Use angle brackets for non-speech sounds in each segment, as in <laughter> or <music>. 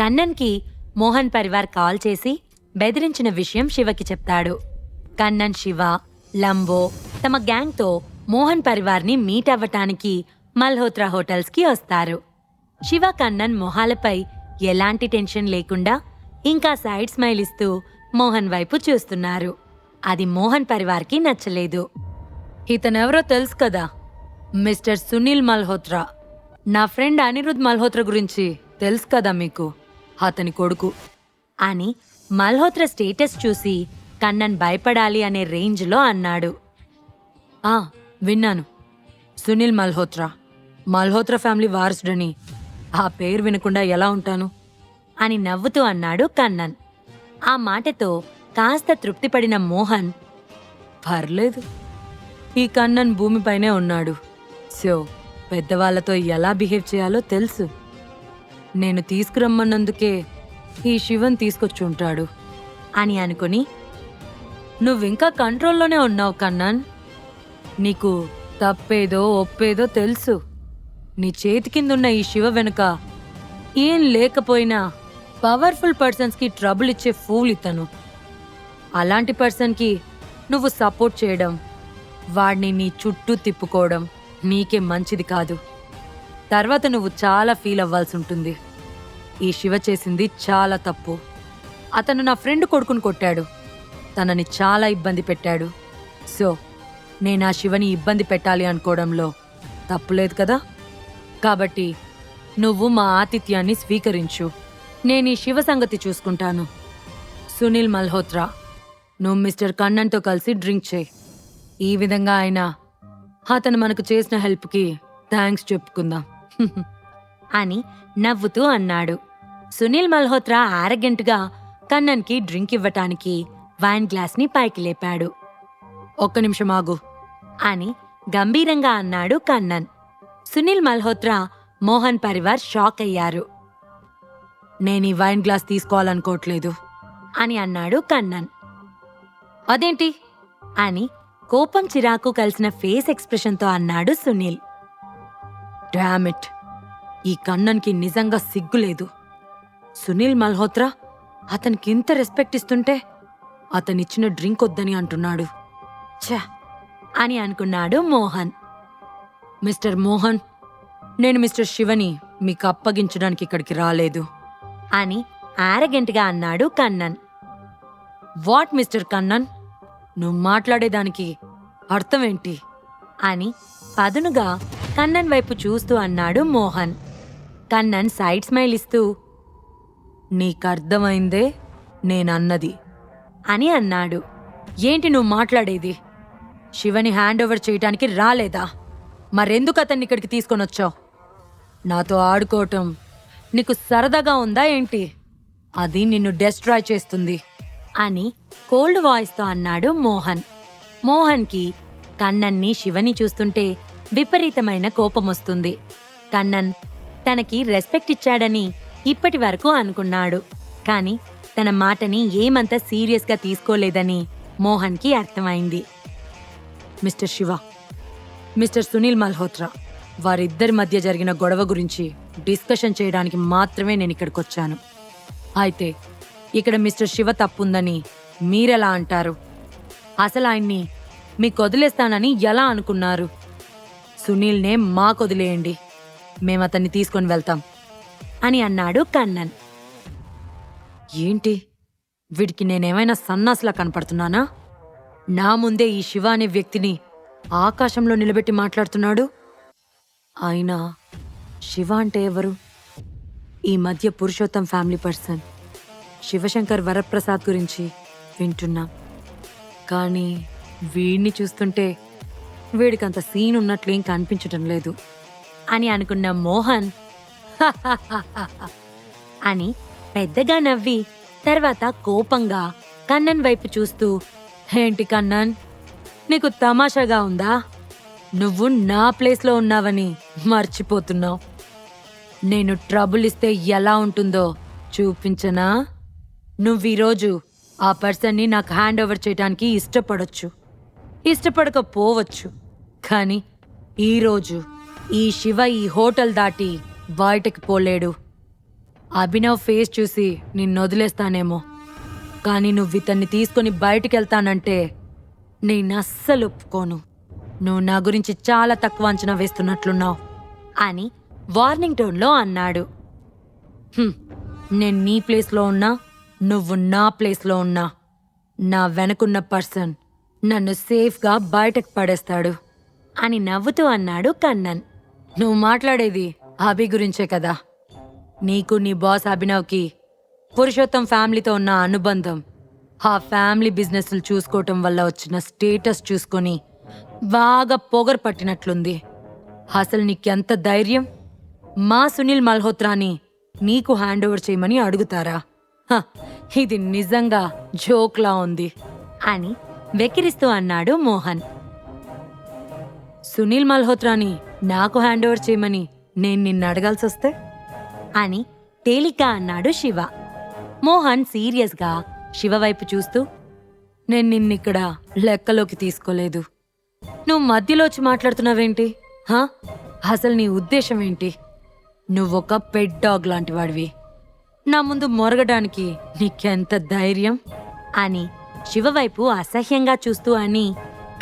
కన్నన్కి Mohan Parivar call చేసి బెదిరించిన విషయం శివకి చెప్తాడు. కన్నన్ శివ లంబో తమ గ్యాంగ్తో మోహన్ పరివార్ని మీట్ అవ్వటానికి మల్హోత్రా హోటల్స్కి వస్తారు. శివ కన్నన్ మొహాలపై ఎలాంటి టెన్షన్ లేకుండా ఇంకా సైడ్ స్మైల్ ఇస్తూ మోహన్ వైపు చూస్తున్నారు. అది మోహన్ పరివార్కి నచ్చలేదు. ఇతనెవరో తెలుసు కదా మిస్టర్ సునీల్ మల్హోత్రా. నా ఫ్రెండ్ అనిరుద్ మల్హోత్రా గురించి తెలుసు కదా మీకు? అతని కొడుకు. అని మల్హోత్రా స్టేటస్ చూసి కన్నన్ భయపడాలి అనే రేంజ్లో అన్నాడు. ఆ విన్నాను. సునీల్ మల్హోత్రా. మల్హోత్రా ఫ్యామిలీ వారసుడని. ఆ పేరు వినకుండా ఎలా ఉంటాను? అని నవ్వుతూ అన్నాడు కన్నన్. ఆ మాటతో కాస్త తృప్తిపడిన మోహన్ పర్లేదు. ఈ కన్నన్ భూమిపైనే ఉన్నాడు. సో పెద్దవాళ్ళతో ఎలా బిహేవ్ చేయాలో తెలుసు. నేను తీసుకురమ్మన్నందుకే ఈ శివన్ తీసుకొచ్చి ఉంటాడు. అని అనుకుని నువ్వింకా కంట్రోల్లోనే ఉన్నావు కన్నాన్. నీకు తప్పేదో ఒప్పేదో తెలుసు. నీ చేతి కిందున్న ఈ శివ వెనుక ఏం లేకపోయినా పవర్ఫుల్ పర్సన్స్కి ట్రబుల్ ఇచ్చే ఫూల్ ఇతను. అలాంటి పర్సన్కి నువ్వు సపోర్ట్ చేయడం వాడిని నీ చుట్టూ తిప్పుకోవడం నీకే మంచిది కాదు. తర్వాత నువ్వు చాలా ఫీల్ అవ్వాల్సి ఉంటుంది. ఈ శివ చేసింది చాలా తప్పు. అతను నా ఫ్రెండ్ కొడుకుని కొట్టాడు. తనని చాలా ఇబ్బంది పెట్టాడు. సో నేను ఆ శివని ఇబ్బంది పెట్టాలి అనుకోవడంలో తప్పులేదు కదా? కాబట్టి నువ్వు మా ఆతిథ్యాన్ని స్వీకరించు. నేను ఈ శివ సంగతి చూసుకుంటాను. సునీల్ మల్హోత్రా నువ్వు మిస్టర్ కన్నన్తో కలిసి డ్రింక్ చేయి. ఈ విధంగా ఆయన అతను మనకు చేసిన హెల్ప్కి థ్యాంక్స్ చెప్పుకుందాం. <laughs> అని నవ్వుతూ అన్నాడు. సునీల్ మల్హోత్రా ఆరగెంట్గా కన్నన్కి డ్రింక్ ఇవ్వటానికి వైన్ గ్లాస్ని పైకి లేపాడు. ఒక్క నిమిషం ఆగు. అని గంభీరంగా అన్నాడు కన్నన్. సునీల్ మల్హోత్రా మోహన్ పరివార్ షాక్ అయ్యారు. నేను ఈ వైన్ గ్లాస్ తీసుకోవాలనుకోవట్లేదు. అని అన్నాడు కన్నన్. అదేంటి? అని కోపం చిరాకు కలిసిన ఫేస్ ఎక్స్ప్రెషన్తో అన్నాడు సునీల్. డామిట్ ఈ కన్నన్కి నిజంగా సిగ్గులేదు సునీల్ మల్హోత్రా అతనికి ఇంత రెస్పెక్ట్ ఇస్తుంటే అతనిచ్చిన డ్రింక్ వద్దని అంటున్నాడు. ఛ! అని అనుకున్నాడు మోహన్. మిస్టర్ మోహన్ నేను మిస్టర్ శివని మీకు అప్పగించడానికి ఇక్కడికి రాలేదు అని ఆరగెంట్గా అన్నాడు కన్నన్. What mister Kannan? నువ్వు మాట్లాడేదానికి అర్థమేంటి అని పదునుగా కన్నన్ వైపు చూస్తూ అన్నాడు మోహన్. కన్నన్ సైడ్ స్మైల్ ఇస్తూ నీకర్థమైందే నేనన్నది అని అన్నాడు. ఏంటి నువ్వు మాట్లాడేది? శివని హ్యాండ్ ఓవర్ చేయటానికి రాలేదా? మరెందుకు అతన్ని ఇక్కడికి తీసుకొని వచ్చావు? నాతో ఆడుకోవటం నీకు సరదాగా ఉందా ఏంటి? అది నిన్ను డెస్ట్రాయ్ చేస్తుంది అని కోల్డ్ వాయిస్తో అన్నాడు మోహన్. మోహన్కి కన్నన్ని శివని చూస్తుంటే విపరీతమైన కోపం వస్తుంది. కన్నన్ తనకి రెస్పెక్ట్ ఇచ్చాడని ఇప్పటి వరకు అనుకున్నాడు. కాని తన మాటని ఏమంత సీరియస్గా తీసుకోలేదని మోహన్కి అర్థమైంది. మిస్టర్ శివ మిస్టర్ సునీల్ మల్హోత్రా వారిద్దరి మధ్య జరిగిన గొడవ గురించి డిస్కషన్ చేయడానికి మాత్రమే నేను ఇక్కడికి వచ్చాను. అయితే ఇక్కడ మిస్టర్ శివ తప్పుందని మీరెలా అంటారు? అసలు ఆయన్ని మీకు వదిలేస్తానని ఎలా అనుకున్నారు? సునీల్నే మాకు వదిలేయండి. మేము అతన్ని తీసుకొని వెళ్తాం అని అన్నాడు కన్నన్. ఏంటి? వీడికి నేనేమైనా సన్నాసులా కనపడుతున్నానా? నా ముందే ఈ శివ అనే వ్యక్తిని ఆకాశంలో నిలబెట్టి మాట్లాడుతున్నాడు? అయినా శివ అంటే ఎవరు? ఈ మధ్య పురుషోత్తం ఫ్యామిలీ పర్సన్ శివశంకర్ వరప్రసాద్ గురించి వింటున్నాం. కానీ వీడిని చూస్తుంటే వీడికి అంత సీన్ ఉన్నట్లేం కనిపించటం లేదు. అని అనుకున్న మోహన్ అని పెద్దగా నవ్వి తర్వాత కోపంగా కన్నన్ వైపు చూస్తూ ఏంటి కన్నన్ నీకు తమాషాగా ఉందా? నువ్వు నా ప్లేస్లో ఉన్నావని మర్చిపోతున్నావు. నేను ట్రబుల్ ఇస్తే ఎలా ఉంటుందో చూపించనా? నువ్వు ఈరోజు ఆ పర్సన్ని నాకు హ్యాండ్ ఓవర్ చేయడానికి ఇష్టపడొచ్చు. ఇష్టపడకపోవచ్చు. కానీ ఈరోజు ఈ శివ ఈ హోటల్ దాటి బయటకు పోలేడు. అభినవ్ ఫేస్ చూసి నిన్ను వదిలేస్తానేమో. కానీ నువ్వు ఇతన్ని తీసుకొని బయటికి వెళ్తానంటే నేను అస్సలు ఒప్పుకోను. నువ్వు నా గురించి చాలా తక్కువ అంచనా వేస్తున్నట్లున్నావు. అని వార్నింగ్ టోన్లో అన్నాడు. నేను నీ ప్లేస్లో ఉన్నా నువ్వు నా ప్లేస్లో ఉన్నా. నా వెనకున్న పర్సన్ నన్ను సేఫ్గా బయటకు పడేస్తాడు. అని నవ్వుతూ అన్నాడు కన్నన్. నువ్వు మాట్లాడేది అభి గురించే కదా. నీకు నీ బాస్ అభినవ్కి పురుషోత్తం ఫ్యామిలీతో ఉన్న అనుబంధం ఆ ఫ్యామిలీ బిజినెస్లు చూసుకోవటం వల్ల వచ్చిన స్టేటస్ చూసుకొని బాగా పొగరు పట్టినట్లుంది. అసలు నీకెంత ధైర్యం? మా సునీల్ మల్హోత్రాని నీకు హ్యాండ్ ఓవర్ చేయమని అడుగుతారా? హ, ఇది నిజంగా జోక్లా ఉంది. అని వెకిరిస్తూ అన్నాడు మోహన్. సునీల్ మల్హోత్రాని నాకు హ్యాండ్ ఓవర్ చేయమని నేను నిన్ను అడగాల్సి వస్తే? అని తేలిక అన్నాడు శివ. మోహన్ సీరియస్గా శివ వైపు చూస్తూ నేను నిన్నిక్కడ లెక్కలోకి తీసుకోలేదు. నువ్వు మధ్యలో వచ్చి మాట్లాడుతున్నావేంటి? హా? అసలు నీ ఉద్దేశం ఏంటి? నువ్వొక పెట్ డాగ్ లాంటి వాడివి. నా ముందు మొరగడానికి నీకెంత ధైర్యం? అని శివ వైపు అసహ్యంగా చూస్తూ అని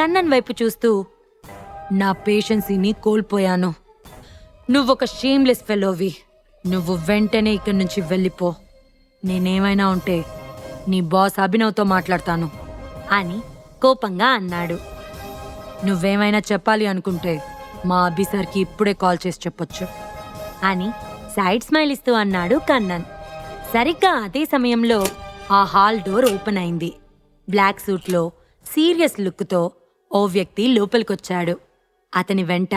కన్నన్ వైపు చూస్తూ నా పేషెన్సీని కోల్పోయాను. నువ్వొక షేమ్లెస్ ఫెలోవి నువ్వు వెంటనే ఇక్కడి నుంచి వెళ్ళిపో. నేనేమైనా ఉంటే నీ బాస్ అభినవ్తో మాట్లాడతాను. అని కోపంగా అన్నాడు. నువ్వేమైనా చెప్పాలి అనుకుంటే మా అభి సార్కి ఇప్పుడే కాల్ చేసి చెప్పొచ్చు. అని సైడ్ స్మైల్ ఇస్తూ అన్నాడు కన్నన్. సరిగ్గా అదే సమయంలో ఆ హాల్ డోర్ ఓపెన్ అయింది. బ్లాక్ సూట్లో సీరియస్ లుక్తో ఓ వ్యక్తి లోపలికొచ్చాడు. అతని వెంట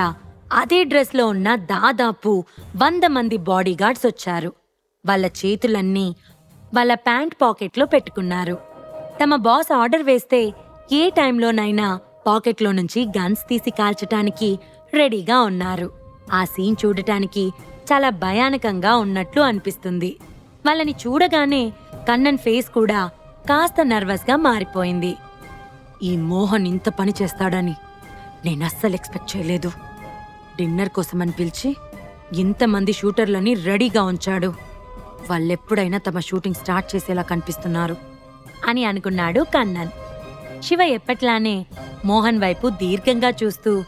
అదే డ్రెస్లో ఉన్న దాదాపు వంద మంది బాడీగార్డ్స్ వచ్చారు. వాళ్ళ చేతులన్నీ వాళ్ళ ప్యాంట్ పాకెట్లో పెట్టుకున్నారు. తమ బాస్ ఆర్డర్ వేస్తే ఏ టైంలోనైనా పాకెట్లో నుంచి గన్స్ తీసి కాల్చటానికి రెడీగా ఉన్నారు. ఆ సీన్ చూడటానికి చాలా భయానకంగా ఉన్నట్లు అనిపిస్తుంది. వాళ్ళని చూడగానే కన్నన్ ఫేస్ కూడా కాస్త నర్వస్గా మారిపోయింది. ఈ మోహన్ ఇంత పని చేస్తాడని నేను అస్సలు ఎక్స్పెక్ట్ చేయలేదు. డిన్నర్ కోసమని పిలిచి ఇంతమంది షూటర్లని రెడీగా ఉంచాడు. వాళ్ళెప్పుడైనా తమ షూటింగ్ స్టార్ట్ చేసేలా కనిపిస్తున్నారు అని అనుకున్నాడు కన్నన్. శివ ఎప్పట్లానే మోహన్ వైపు దీర్ఘంగా చూస్తూ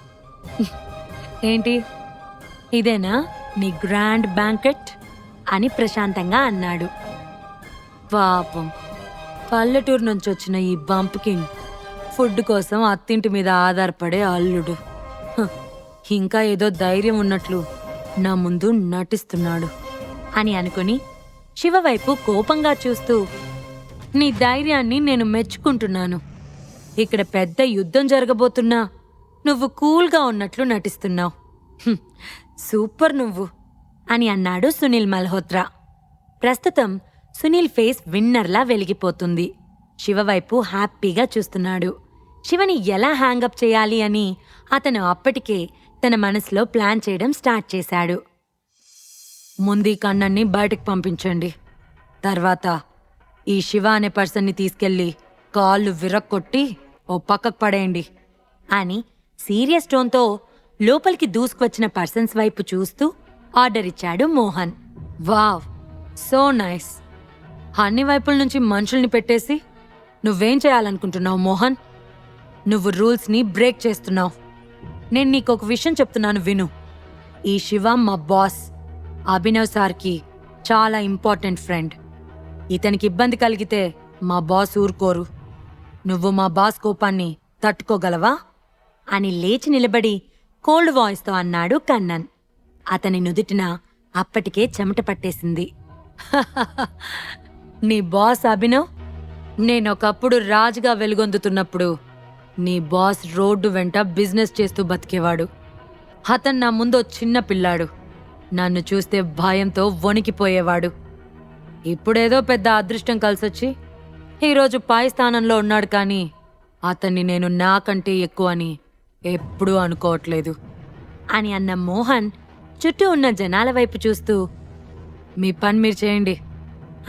ఏంటి? ఇదేనా నీ గ్రాండ్ బ్యాంకెట్? అని ప్రశాంతంగా అన్నాడు. పాపం పల్లెటూరు నుంచి వచ్చిన ఈ బంప్కింగ్ ఫుడ్ కోసం అత్తింటి మీద ఆధారపడే అల్లుడు. ఇంకా ఏదో ధైర్యం ఉన్నట్లు నా ముందు నటిస్తున్నాడు. అని అనుకుని శివవైపు కోపంగా చూస్తూ నీ ధైర్యాన్ని నేను మెచ్చుకుంటున్నాను. ఇక్కడ పెద్ద యుద్ధం జరగబోతున్నా నువ్వు కూల్గా ఉన్నట్లు నటిస్తున్నావు. సూపర్ నువ్వు అని అన్నాడు సునీల్ మల్హోత్రా. ప్రస్తుతం సునీల్ ఫేస్ విన్నర్లా వెలిగిపోతుంది. శివవైపు హ్యాపీగా చూస్తున్నాడు. శివని ఎలా హ్యాంగప్ చేయాలి అని అతను అప్పటికే తన మనసులో ప్లాన్ చేయడం స్టార్ట్ చేశాడు. ముందు ఈ కన్నన్ని బయటకు పంపించండి. తర్వాత ఈ శివ అనే పర్సన్ని తీసుకెళ్ళి కాళ్ళు విరక్కొట్టి ఓ పక్కకు పడేయండి అని సీరియస్ టోన్తో లోపలికి దూసుకువచ్చిన పర్సన్స్ వైపు చూస్తూ ఆర్డర్ ఇచ్చాడు మోహన్. వావ్ సో నైస్ అన్ని వైపుల నుంచి మనుషుల్ని పెట్టేసి నువ్వేం చేయాలనుకుంటున్నావు మోహన్? నువ్వు రూల్స్ని బ్రేక్ చేస్తున్నావు. నేను నీకు ఒక విషయం చెప్తున్నాను విను. ఈ శివ మా బాస్ అభినవ్ సార్కి చాలా ఇంపార్టెంట్ ఫ్రెండ్. ఇతనికి ఇబ్బంది కలిగితే మా బాస్ ఊరుకోరు. నువ్వు మా బాస్ కోపాన్ని తట్టుకోగలవా? అని లేచి నిలబడి కోల్డ్ వాయిస్తో అన్నాడు కన్నన్. అతని నుదుటిన అప్పటికే చెమట పట్టేసింది. <laughs> నీ బాస్ అభినవ్ నేనొకప్పుడు రాజుగా వెలుగొందుతున్నప్పుడు నీ బాస్ రోడ్డు వెంట బిజినెస్ చేస్తూ బతికేవాడు. అతను నా ముందు చిన్న పిల్లాడు. నన్ను చూస్తే భయంతో వణికిపోయేవాడు. ఇప్పుడేదో పెద్ద అదృష్టం కలిసొచ్చి ఈరోజు పై స్థానంలో ఉన్నాడు కానీ అతన్ని నేను నాకంటే ఎక్కువ అని ఎప్పుడూ అనుకోవట్లేదు. అని అన్న మోహన్ చుట్టూ ఉన్న జనాల వైపు చూస్తూ మీ పని మీరు చేయండి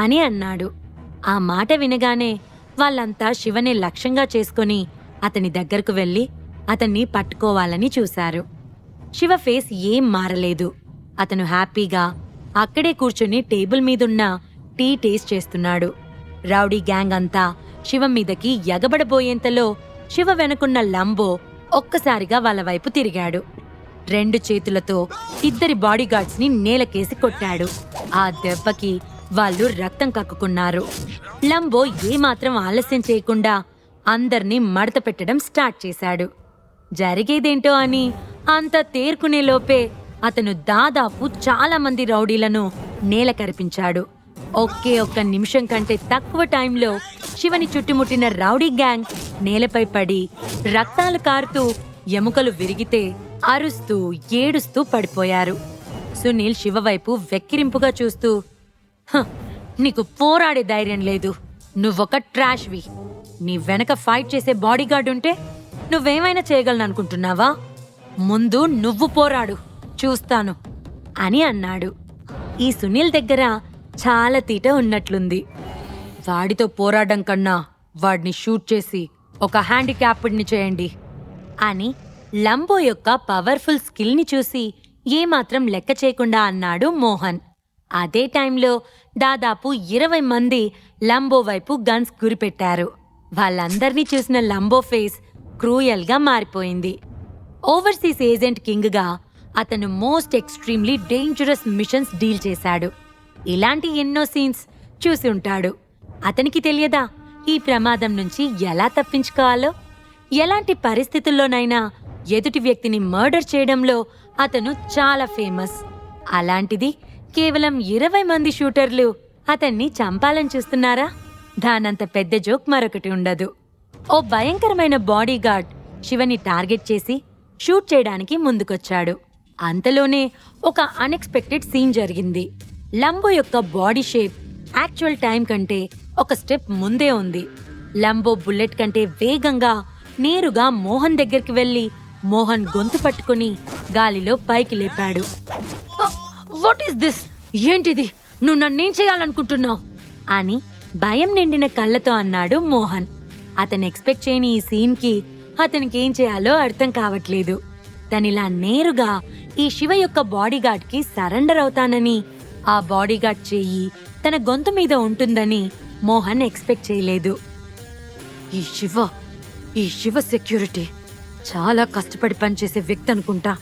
అని అన్నాడు. ఆ మాట వినగానే వాళ్ళంతా శివని లక్ష్యంగా చేసుకొని అతని దగ్గరకు వెళ్ళి అతన్ని పట్టుకోవాలని చూశారు. శివ ఫేస్ ఏం మారలేదు. అతను హ్యాపీగా అక్కడే కూర్చుని టేబుల్ మీదున్న టీ టేస్ట్ చేస్తున్నాడు. రౌడీ గ్యాంగ్ అంతా శివ మీదకి ఎగబడబోయేంతలో శివ వెనుకున్న లంబో ఒక్కసారిగా వాళ్ళ వైపు తిరిగాడు. రెండు చేతులతో ఇద్దరి బాడీగార్డ్స్ని నేలకేసి కొట్టాడు. ఆ దెబ్బకి వాళ్ళు రక్తం కక్కుకున్నారు. లంబో ఏమాత్రం ఆలస్యం చేయకుండా అందర్నీ మడత పెట్టడం స్టార్ట్ చేశాడు. జరిగేదేంటో అని అంత తేర్కునేలోపే అతను దాదాపు చాలా మంది రౌడీలను నేల కరిపించాడు ఒకే ఒక్క నిమిషం కంటే తక్కువ టైంలో శివని చుట్టుముట్టిన రౌడీ గ్యాంగ్ నేలపై పడి రక్తాలు కారుతూ ఎముకలు విరిగితే అరుస్తూ ఏడుస్తూ పడిపోయారు. సునీల్ శివ వైపు వెక్కిరింపుగా చూస్తూ "హ, నీకు పోరాడే ధైర్యం లేదు. నువ్వొక ట్రాష్వి. నీ వెనక ఫైట్ చేసే బాడీగార్డ్ ఉంటే నువ్వేమైనా చేయగలను అనుకుంటున్నావా ముందు నువ్వు పోరాడు చూస్తాను అని అన్నాడు. ఈ సునీల్ దగ్గర చాలా తీట ఉన్నట్లుంది. వాడితో పోరాడడం కన్నా వాడిని షూట్ చేసి ఒక హ్యాండిక్యాప్డ్ని చేయండి అని లంబో యొక్క పవర్ఫుల్ స్కిల్ని చూసి ఏమాత్రం లెక్క చేయకుండా అన్నాడు మోహన్. అదే టైంలో దాదాపు ఇరవై మంది లంబో వైపు గన్స్ గురిపెట్టారు. వాళ్ళందర్నీ చూసిన లంబో ఫేస్ క్రూయల్గా మారిపోయింది. ఓవర్సీస్ ఏజెంట్ కింగ్గా అతను most extremely dangerous missions deal చేశాడు. ఇలాంటి ఎన్నో సీన్స్ చూసి ఉంటాడు. అతనికి తెలియదా? ఈ ప్రమాదం నుంచి ఎలా తప్పించుకోవాలో? ఎలాంటి పరిస్థితుల్లోనైనా ఎదుటి వ్యక్తిని మర్డర్ చేయడంలో అతను చాలా ఫేమస్. అలాంటిది కేవలం ఇరవై మంది షూటర్లు అతన్ని చంపాలని చూస్తున్నారా? దానంత పెద్ద జోక్ మరొకటి ఉండదు. ఓ భయంకరమైన బాడీగార్డ్ శివని టార్గెట్ చేసి షూట్ చేయడానికి ముందుకొచ్చాడు. అంతలోనే ఒక అన్ఎక్స్పెక్టెడ్ సీన్ జరిగింది. లంబో యొక్క బాడీ షేప్ యాక్చువల్ టైం కంటే ఒక స్టెప్ ముందే ఉంది. లంబో బుల్లెట్ కంటే వేగంగా నేరుగా మోహన్ దగ్గరికి వెళ్ళి మోహన్ గొంతు పట్టుకుని గాలిలో పైకి లేపాడు. వాట్ ఈస్ దిస్ ఏంటిది? నువ్వు నన్నేం చేయాలనుకుంటున్నావు? అని భయం నిండిన కళ్ళతో అన్నాడు మోహన్. అతను ఎక్స్పెక్ట్ చేయని ఈ సీన్కి అతనికేం అతనికి ఏం చేయాలో అర్థం కావట్లేదు. తనిలా నేరుగా ఈ శివ యొక్క బాడీగార్డ్కి సరెండర్ అవుతానని ఆ బాడీగార్డ్ చెయ్యి తన గొంతు మీద ఉంటుందని మోహన్ ఎక్స్పెక్ట్ చేయలేదు. ఈ శివ ఈ శివ సెక్యూరిటీ. చాలా కష్టపడి పనిచేసే వ్యక్తి అనుకుంటా.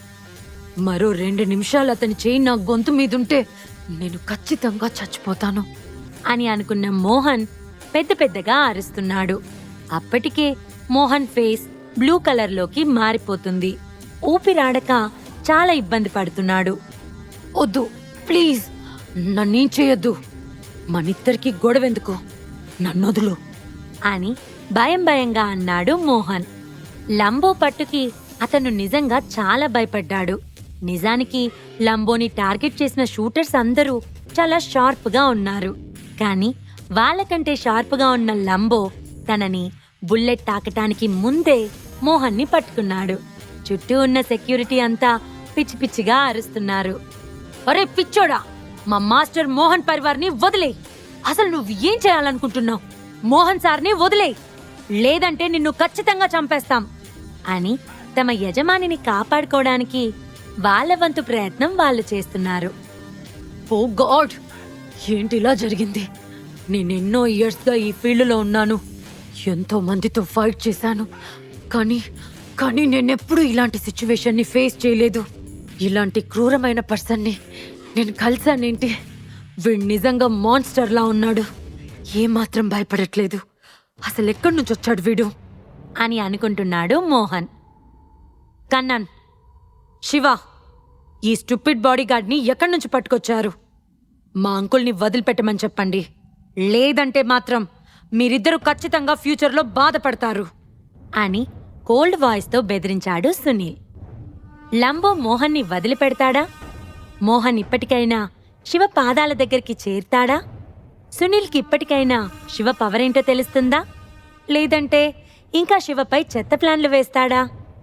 మరో రెండు నిమిషాలు అతని చేయి నా గొంతు మీదుంటే నేను ఖచ్చితంగా చచ్చిపోతాను. అని అనుకున్న మోహన్ పెద్ద పెద్దగా అరుస్తున్నాడు. అప్పటికే మోహన్ ఫేస్ బ్లూ కలర్లోకి మారిపోతుంది. ఊపిరాడక చాలా ఇబ్బంది పడుతున్నాడు. వద్దు ప్లీజ్ నన్నేం చేయొద్దు. మనిద్దరికి గొడవెందుకు? నన్నొదులు అని భయం భయంగా అన్నాడు మోహన్. లంబో పట్టుకి అతను నిజంగా చాలా భయపడ్డాడు. నిజానికి లంబోని టార్గెట్ చేసిన షూటర్స్ అందరూ చాలా షార్ప్గా ఉన్నారు. కానీ వాళ్ళకంటే షార్ప్గా ఉన్న లంబో తనని బుల్లెట్ తాకటానికి ముందే మోహన్ని పట్టుకున్నాడు. చుట్టూ ఉన్న సెక్యూరిటీ అంతా పిచ్చి పిచ్చిగా అరుస్తున్నారు. అరే పిచ్చోడా మా మాస్టర్ మోహన్ పరివార్ని వదిలే. అసలు నువ్వు ఏం చేయాలనుకుంటున్నావు? మోహన్ సార్ని వదిలే. లేదంటే నిన్ను ఖచ్చితంగా చంపేస్తాం. అని తమ యజమానిని కాపాడుకోవడానికి వాళ్ళ వంతు ప్రయత్నం వాళ్ళు చేస్తున్నారు. ఓ గాడ్ ఏంటి ఇలా జరిగింది? నేను ఎన్నో ఇయర్స్గా ఈ ఫీల్డ్లో ఉన్నాను. ఎంతో మందితో ఫైట్ చేశాను. కానీ కానీ నేనెప్పుడు ఇలాంటి సిచ్యువేషన్ని ఫేస్ చేయలేదు. ఇలాంటి క్రూరమైన పర్సన్ని నేను కలిశానేంటి? వీడు నిజంగా మాన్స్టర్లా ఉన్నాడు. ఏమాత్రం భయపడట్లేదు. అసలు ఎక్కడి నుంచి వచ్చాడు వీడు? అని అనుకుంటున్నాడు మోహన్. కన్నన్ శివ ఈ స్టూపిడ్ బాడీగార్డ్ని ఎక్కడి నుంచి పట్టుకొచ్చారు? మా అంకుల్ని వదిలిపెట్టమని చెప్పండి. లేదంటే మాత్రం మీరిద్దరూ ఖచ్చితంగా ఫ్యూచర్లో బాధపడతారు. అని కోల్డ్ వాయిస్తో బెదిరించాడు సునీల్. లంబో మోహన్ని వదిలిపెడతాడా? మోహన్ ఇప్పటికైనా శివ పాదాల దగ్గరికి చేరుతాడా? సునీల్కి ఇప్పటికైనా శివ పవరేంటో తెలుస్తుందా? లేదంటే ఇంకా శివపై చెత్త ప్లాన్లు వేస్తాడా?